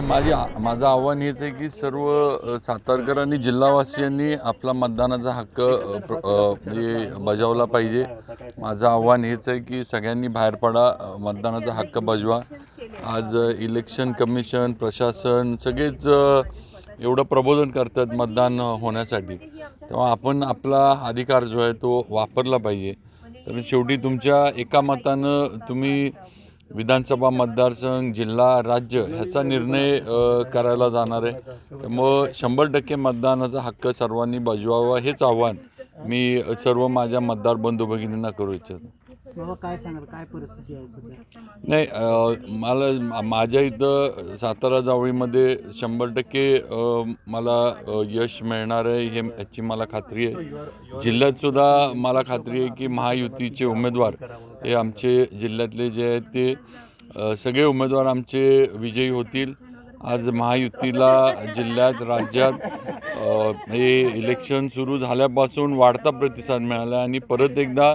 माझी माझं आव्हान हेच आहे की सर्व सातारकर आणि जिल्हावासियांनी आपला मतदानाचा हक्क प्र- म्हणजे बजावला पाहिजे. माझं आव्हान हेच आहे की सगळ्यांनी बाहेर पडा मतदानाचा हक्क बजवा. आज इलेक्शन कमिशन प्रशासन सगळेच एवढं प्रबोधन करतात मतदान होण्यासाठी. तेव्हा आपण आपला अधिकार जो आहे तो वापरला पाहिजे. तर शेवटी तुमच्या एका मतानं तुम्ही विधानसभा मतदारसंघ जिल्हा राज्य ह्याचा निर्णय करायला जाणार आहे. त्यामुळं शंभर टक्के मतदानाचा हक्क सर्वांनी बजवावा हेच आव्हान मी सर्व माझ्या मतदार बंधू भगिनींना करू इच्छितो. बाबा काय सांगाल? काय परिस्थिती आहे सध्या? नाही अ, मला माझ्या इथं सातारा जावळीमध्ये शंभर टक्के अ, मला अ, यश मिळणार आहे हे याची मला खात्री आहे. जिल्ह्यात सुद्धा मला खात्री आहे की महायुतीचे उमेदवार हे आमचे जिल्ह्यातले जे आहेत ते अ, सगळे उमेदवार आमचे विजयी होतील. आज महायुतीला जिल्ह्यात राज्यात अ, हे इलेक्शन सुरू झाल्यापासून वाढता प्रतिसाद मिळाला आणि परत एकदा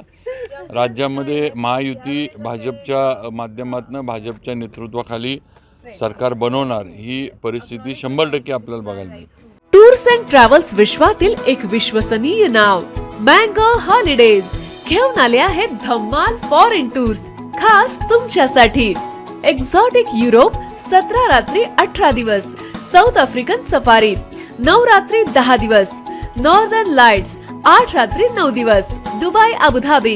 राज्यामध्ये महायुती भाजपच्या माध्यमातून भाजपच्या नेतृत्वाखाली सरकार बनवणार ही परिस्थिती शंभर टक्के आपल्याला बघायला मिळते टूर्स अँड ट्रॅव्हल्स विश्वातील एक विश्वसनीय नाव मँगो हॉलिडेज घेऊन आले आहेत धम्माल फॉरेन टूर्स खास तुमच्यासाठी. एक्झॉटिक युरोप सतरा रात्री अठरा दिवस. साऊथ आफ्रिकन सफारी नऊ रात्री दहा दिवस. नॉर्दर्न लाइट्स आठ रात्री नऊ दिवस. Dubai Abu Dhabi